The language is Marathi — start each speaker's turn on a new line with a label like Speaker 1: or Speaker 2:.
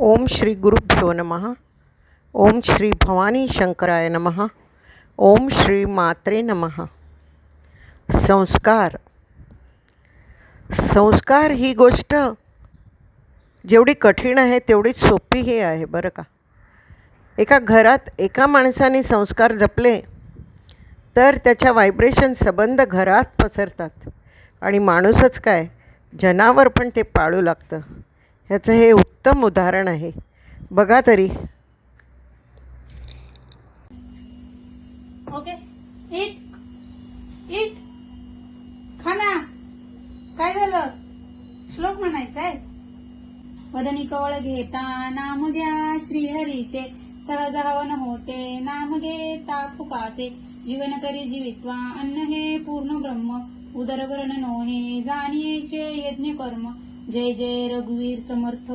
Speaker 1: ओम श्री गुरुभ्यो नम। ओम श्री भवानी शंकराय नमः। ओम श्री मात्रे नमः। संस्कार। संस्कार ही गोष्ट जेवढी कठीण आहे तेवढी सोपीही आहे बरं का? एका घरात एका माणसाने संस्कार जपले तर त्याच्या व्हायब्रेशन संबंध घरात पसरतात. आणि माणूसच काय? जनावर पण ते पाळू लागतं. याचं हे उत्तम उदाहरण आहे. बघा तरी.
Speaker 2: ओके इट इट खाना काय झालं? श्लोक म्हणायचा आहे वदनी कवळ घेता नाम घ्या श्रीहरीचे. सहज हवन होते नाम घेता फुकाचे. जीवन करी जीवित्वा अन्न हे पूर्ण ब्रह्म. उदरवर्ण नोहे जाणीचे यज्ञ कर्म जय जय रघुवीर समर्थ.